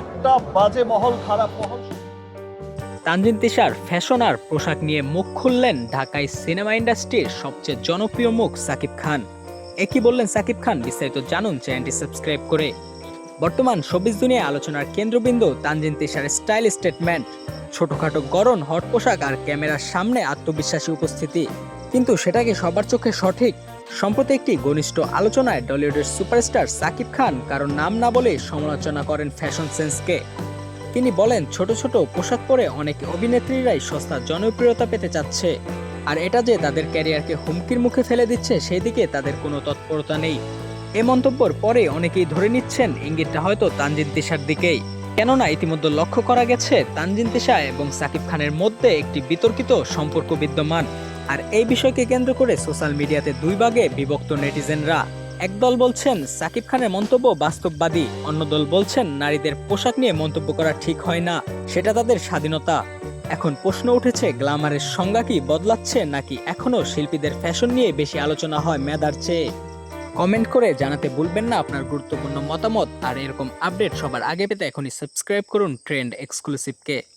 একটা বাজে মহল খারাপ মহল। তানজিন তিশার ফ্যাশন আর পোশাক নিয়ে মুখ খুললেন ঢাকায় সিনেমা ইন্ডাস্ট্রির সবচেয়ে জনপ্রিয় মুখ সাকিব খান। একই বললেন সাকিব খান, বিস্তারিত জানুন চ্যানেলটি সাবস্ক্রাইব করে। বর্তমান শোবিজ দুনিয়া আলোচনার কেন্দ্রবিন্দু তানজিন তিশার স্টাইল স্টেটমেন্ট। ছোটখাটো গরম হট পোশাক আর ক্যামেরার সামনে আত্মবিশ্বাসী উপস্থিতি। কিন্তু সেটা কি সবার চোখে সঠিক? সম্প্রতি একটি ঘনিষ্ঠ আলোচনায় টলিউডের সুপারস্টার সাকিব খান কারণ নাম না বলে সমালোচনা করেন ফ্যাশন সেন্সকে। তিনি বলেন, ছোট ছোট পোশাক পরে অনেক অভিনেত্রীরাই সস্তা জনপ্রিয়তা পেতে চাচ্ছে। আর এটা যে তাদের ক্যারিয়ারকে হুমকির মুখে ফেলে দিচ্ছে সেই দিকে তাদের কোনো তৎপরতা নেই। এ মন্তব্যের পরে অনেকেই ধরে নিচ্ছেন, ইঙ্গিতটা হয়তো তানজিন তিশার দিকেই। কেননা, ইতিমধ্যে লক্ষ্য করা গেছে, তানজিন তিশা এবং সাকিব খানের মধ্যে একটি বিতর্কিত সম্পর্ক বিদ্যমান। আর এই বিষয়কে কেন্দ্র করে সোশ্যাল মিডিয়াতে দুই ভাগে বিভক্ত নেটিজেনরা। একদল বলছেন সাকিব খানের মন্তব্য বাস্তববাদী, অন্য দল বলছেন নারীদের পোশাক নিয়ে মন্তব্য করা ঠিক হয় না, সেটা তাদের স্বাধীনতা। এখন প্রশ্ন উঠেছে, গ্ল্যামারের সংজ্ঞা কি বদলাচ্ছে নাকি এখনও শিল্পীদের ফ্যাশন নিয়ে বেশি আলোচনা হয় মেধার চেয়ে? কমেন্ট করে জানাতে ভুলবেন না আপনার গুরুত্বপূর্ণ মতামত, আর এরকম আপডেট সবার আগে পেতে এখনই সাবস্ক্রাইব করুন ট্রেন্ড এক্সক্লুসিভকে।